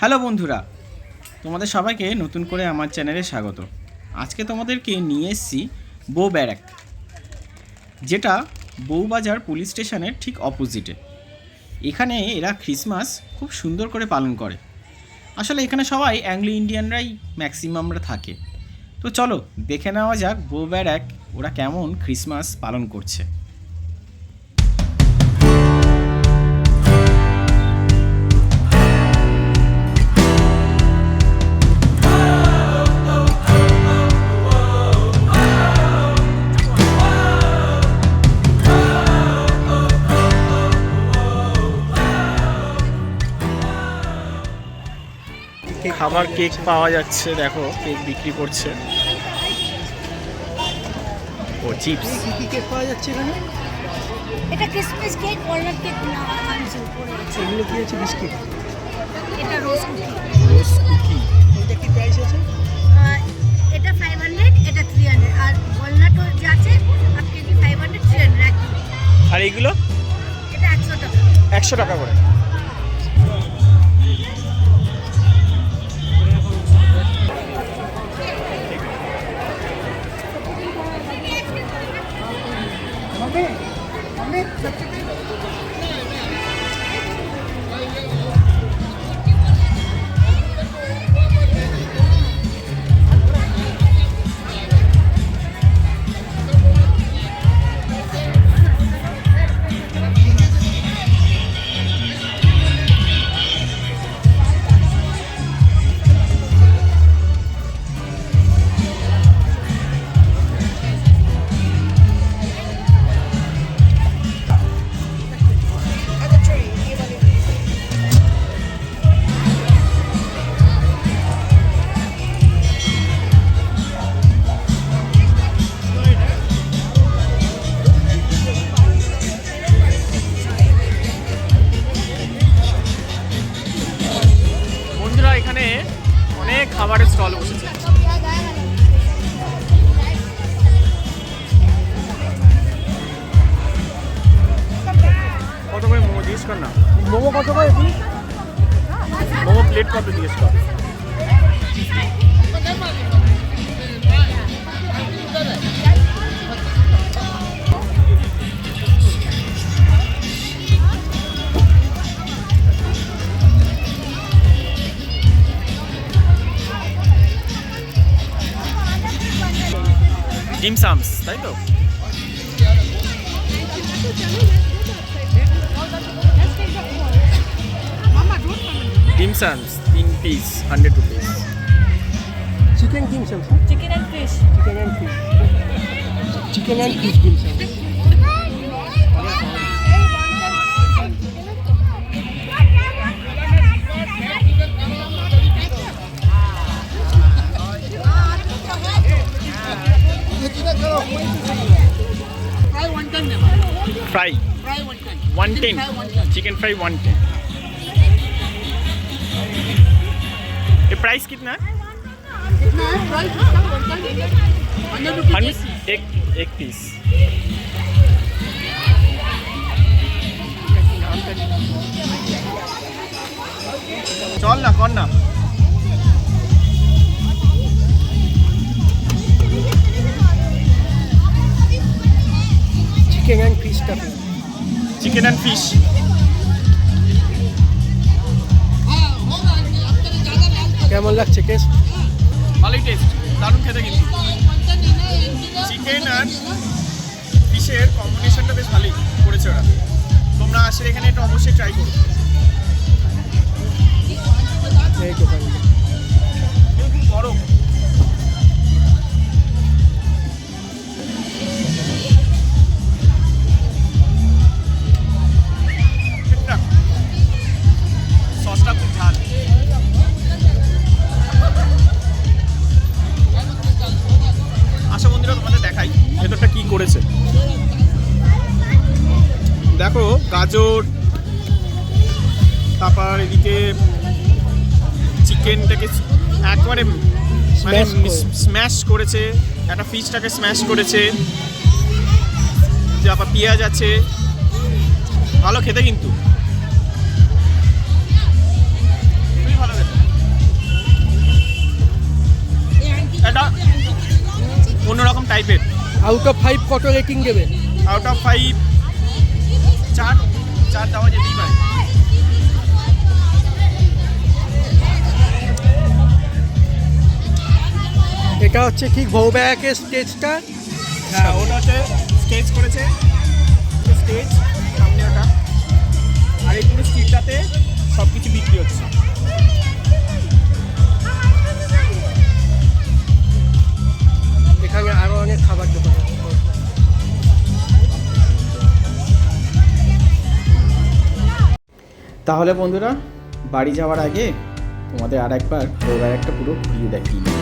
Hello বন্ধুরা, তোমাদের সবাইকে নতুন করে আমার চ্যানেলে স্বাগত। আজকে তোমাদেরকে নিয়ে এসেছি বউ ব্যারাক, যেটা বউবাজার পুলিশ স্টেশনের ঠিক অপোজিটে। এখানে এরা ক্রিসমাস খুব সুন্দর করে পালন করে। আসলে এখানে সবাই অ্যাংলো ইন্ডিয়ানরাই ম্যাক্সিমামরা থাকে। তো চলো দেখে নেওয়া যাক বউ ব্যারাক ওরা কেমন ক্রিসমাস পালন করছে। খাবার কেক পাওয়া যাচ্ছে দেখো কেক বিক্রি করছে। ও চিপস। কি কি কেক পাওয়া যাচ্ছে এখানে? এটা ক্রিসমাস কেক ওয়ালনাট কেক না এগুলো কি আছে বিস্কিট? এটা রোজ কুকি রোজ কুকি এটা কি প্রাইস আছে? এটা ফাইভ হান্ড্রেড এটা থ্রি হান্ড্রেড আর ওয়ালনাটও যে আছে half kg five hundred three hundred আর এগুলো? এটা একশো টাকা। একশো টাকা করে। খাবারের স্টল বসেছে কত করে মোমো জিজ্ঞেস কর না মোমো কত করে এখন মোমো প্লেট কত জিজ্ঞেস কর ডিম সামস তাই তো ডিমসামস তিন piece hundred rupees chicken king Sam chicken and fish chicken and fish chicken and fish king Sam fry one ten chicken fry one ten ये प्राइस कितना? है एक एक पीस चल ना कौन ना? Chicken and fish stuffing chicken and fish কেমন লাগছে টেস্ট ভালোই টেস্ট দারুণ খেতে কিন্তু। চিকেন আর ফিশের কম্বিনেশনটা বেশ ভালোই করেছে ওরা। তোমরা আসলে এখানে এটা অবশ্যই ট্রাই করো। এই দোকানটা। গাজর তারপর এদিকে চিকেনটাকে একবারে মানে স্ম্যাশ করেছে একটা ফিশটাকে স্ম্যাশ করেছে তারপর পেঁয়াজ আছে ভালো খেতে কিন্তু। অন্যরকম টাইপের আউট অফ ফাইভ কত রেটিং দেবে? আউট অফ ফাইভ চার। চার দেওয়া যেতেই পারে এটা হচ্ছে ঠিক বউব্যাকের স্টেজটা হ্যাঁ ওটা হচ্ছে স্টেজ করেছে। স্টেজ সামনে ওটা। আর এই পুরো স্ট্রিটটাতে সব কিছু বিক্রি হচ্ছে। তাহলে বন্ধুরা বাড়ি যাওয়ার আগে তোমাদের আর একবার একটা পুরো ভিডিও দেখিয়ে।